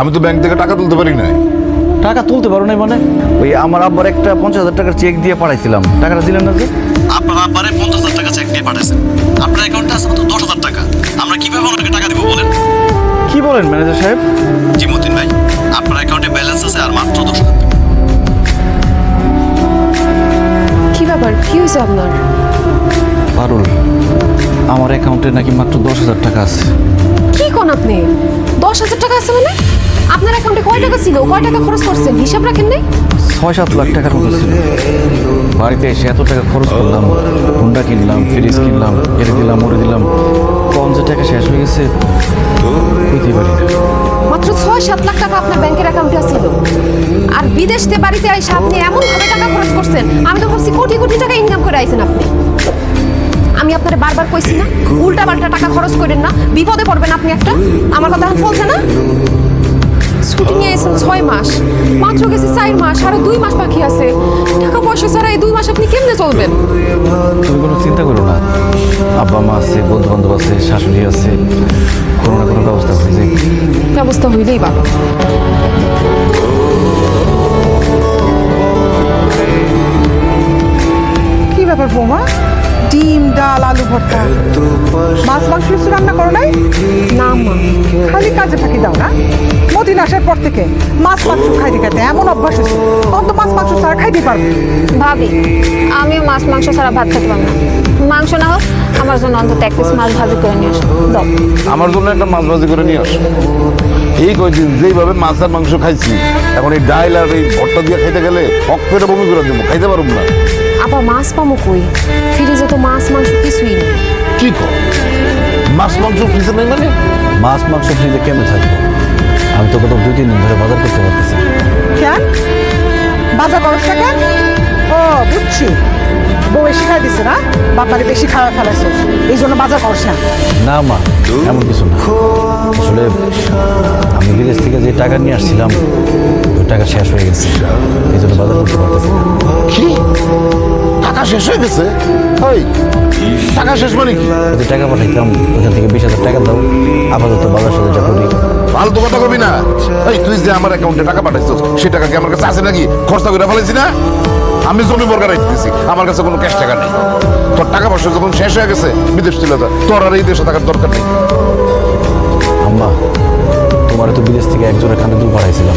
আমি তো ব্যাংক থেকে টাকা তুলতে পারি না টাকা তুলতে পারো নাই মানে? ওই আমার আব্বার একটা পঞ্চাশ হাজার টাকার চেক দিয়ে পাঠাইছিলাম। টাকাটা দিলেন না যে আপনার আব্বারে পঞ্চাশ হাজার টাকা চেক দিয়ে পাঠাইছেন। আপনার অ্যাকাউন্টে আছে মাত্র দশ হাজার টাকা। আমরা কীভাবে ওনাকে টাকা দিব বলেন? কি বলেন ম্যানেজার সাহেব? জি মতিন ভাই আপনার অ্যাকাউন্টে ব্যালেন্স আছে আর মাত্র দশ হাজার টাকা। কি ব্যাপার? কি হয়েছে আপনার? পারুল আমার অ্যাকাউন্টে নাকি মাত্র দশ হাজার টাকা আছে। কি কোন আপনি? দশ হাজার টাকা আছে মানে? আপনার অ্যাকাউন্টে কয় টাকা ছিল? কয় টাকা খরচ করছেন? হিসাব রাখেন নাই? ছয় সাত লাখ টাকার মতো ছিল। বাড়িতে এসে এত টাকা খরচ করলাম হুন্ডা কিনলাম ফ্রিজ কিনলাম এরে দিলাম ওরে দিলাম যে টাকা শেষ হয়ে গেছে। বুঝতেই পারি মাত্র ছয় সাত লাখ টাকা আপনার ব্যাংকের অ্যাকাউন্টে ছিল আর বিদেশ থেকে বাড়িতে এসে আপনি এমন ভাবে টাকা খরচ করছেন আমি তো ভাবছি কোটি কোটি টাকা ইনকাম করে আইছেন আপনি। আমি আপনারে বারবার কইছি না উল্টা পাল্টা টাকা খরচ করেন না বিপদে পড়বেন আপনি একটা। আমার কথা এখন চলছে না। নিয়ে এসেছেন ছয় মাস। মাত্র গেছে চার মাস আরও দুই মাস বাকি আছে। টাকা পয়সা ছাড়া এই দুই মাস আপনি কেমনে চলবেন? তুমি কোনো চিন্তা করো না। আব্বা মা আছে বন্ধু বান্ধব আছে শাশুড়ি আছে কোনো না কোনো ব্যবস্থা হয়ে যায় ব্যবস্থা হইলেই বাবা কি ব্যাপার বৌমা? ডিম ডাল আলু ভর্তা। মাছ মাংস কিছু রান্না করো নাই? না মা। খালি কাজে ফাঁকি দাও না। মদিন আসার পর থেকে মাছ মাংস খাইতে খাইতে এমন অভ্যাস হয়েছে। তখন তো মাছ মাংস ছাড়া খাইতে পারবে। ভাবি আমিও মাছ মাংস ছাড়া ভাত খেতে পারব না। মাংস না হোক আমার জন্য অন্তত এক পিস মাছ ভাজি করে নিয়ে আসো। দাও। আমার জন্য একটা মাছ ভাজি করে নিয়ে আস। এই কয়েকদিন যেইভাবে মাছ আর মাংস খাইছি এখন এই ডাইল আর এই ভর্তা দিয়ে খাইতে গেলে অক্ষরে বমি করে দেবো খাইতে পারব না। আবার মাছ পামো কই? ফ্রিজে তো মাছ মাংস কিছুই নেই। কি কর মাছ মাংস ফ্রিজে নেই মানে? মাছ মাংস ফ্রিজে কেন থাকব? আমি তো কত দুই তিন দিন ধরে বাজার করতে পারতেছি কেন? বাজার করছ কেন? ও বুঝছি। দিছে না? বাপারে বেশি খাওয়া ফেলাইছ। এই জন্য বাজার করস না। না মা এমন কিছু না। আসলে আমি বিদেশ থেকে যে টাকা নিয়ে আসছিলাম ওই টাকা শেষ হয়ে গেছে। এই জন্য বাজার করতে পারতেছি না। কি? টাকা শেষ হয়ে গেছে? ওই টাকা শেষ মানে কি? যে টাকা পাঠাইতাম ওখান থেকে বিশ হাজার টাকা দাও। আপাতত বাজার সাথে যা করি। ফালতু কথা কবি না। এই তুই যে আমার অ্যাকাউন্টে টাকা পাঠাইছিস সেই টাকা কি আমার কাছে আছে নাকি? খরচা করে ফেলেছি না? আমি জমি বর্গা রাখতেছি। আমার কাছে কোনো ক্যাশ টাকা নেই। তোর টাকা পয়সা যখন শেষ হয়ে গেছে বিদেশ চলে যা। তোর আর এই দেশে থাকার দরকার নেই। আম্মা তোমার তো বিদেশ থেকে একজোড়া কানে দুল পাঠাইছিলাম।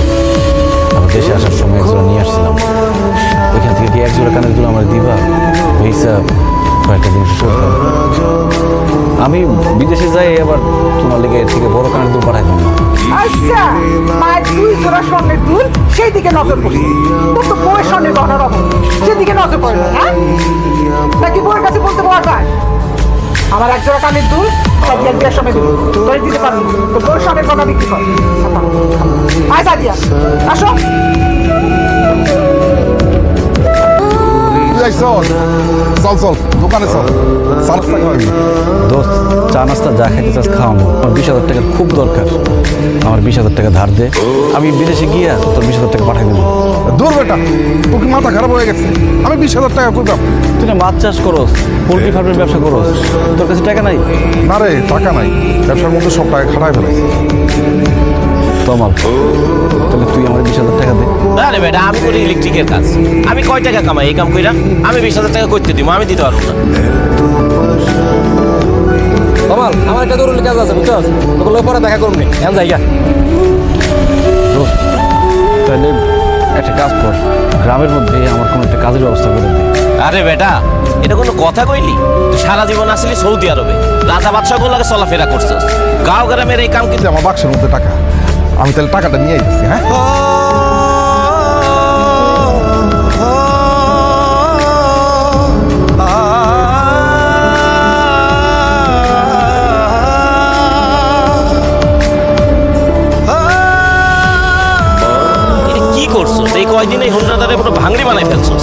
আমার দেশে আসার সময় একজোড়া নিয়ে আসছিলাম। ওইখান থেকে কি একজোড়া কানের দুল আমার দিবা? পয়সা কয়েকটা জিনিস আমি বিদেশে যাই আবার তোমার লেগে এর থেকে বড় কানের দুল পাঠাই দেবো আচ্ছা মায়ের দুই জোড়া স্বর্ণের দুল। সেই দিকে নজর পড়ি তোর তো বউয়ের স্বর্ণের গহনার অভাব সেদিকে নজর পড়ে না হ্যাঁ? নাকি বউয়ের কাছে বলতে পারা যায়? আমার এক জোড়া কানের দুল সব দিয়ে বিয়ের সময় দিল তোর দিতে পারবি তোর বউয়ের স্বর্ণের গহনা বিক্রি কর। আয়, সাদিয়া। আসো। আইসস? চল চল দোকানে চল। সালাদ টাকা দোস্ত চা নাস্তা যা খাইতে চাস খাওয়াবো আমার বিশ হাজার টাকার খুব দরকার। আমার বিশ হাজার টাকা ধার দে। আমি বিদেশে গিয়া তোর বিশ হাজার টাকা পাঠাই দেবো। দূর বেটা তোর কি মাথা খারাপ হয়ে গেছে? আমি বিশ হাজার টাকা করতাম তুই না মাছ চাষ করস পোলট্রি ফার্মের ব্যবসা করস। তোর কাছে টাকা নাই? না রে টাকা নাই। ব্যবসার মধ্যে সব টাকা খাটাই ফেলেছি। তমাল। তাহলে তুই আমার বিশ হাজার টাকা দে। না রে বেটা আমি করি ইলেকট্রিকের কাজ। আমি কয় টাকা কামাই? এই কাম কইরা আমি বিশ হাজার টাকা করতে দিব আমি দিতে পারব না। কমাল আমার একটা জরুরি কাজ আছে বুঝছস তোগুলো পরে দেখা করুন এখন জায়গা তাহলে একটা কাজ কর। গ্রামের মধ্যে আমার কোনো একটা কাজের ব্যবস্থা করে দে। আরে বেটা এটা কোনো কথা কইলি? তুই সারা জীবন আসলি সৌদি আরবে। রাজা বাদশাহ লাগে চলাফেরা করছস। গাঁও গ্রামের এই কাম কিন্তু আমার বাক্সের মধ্যে টাকা। আমি তাহলে টাকাটা নিয়ে আইতেছি হ্যাঁ? করছ এই কয়দিন এই হুন্ডাদারে পুরো ভাঙড়ি বানাই ফেলছো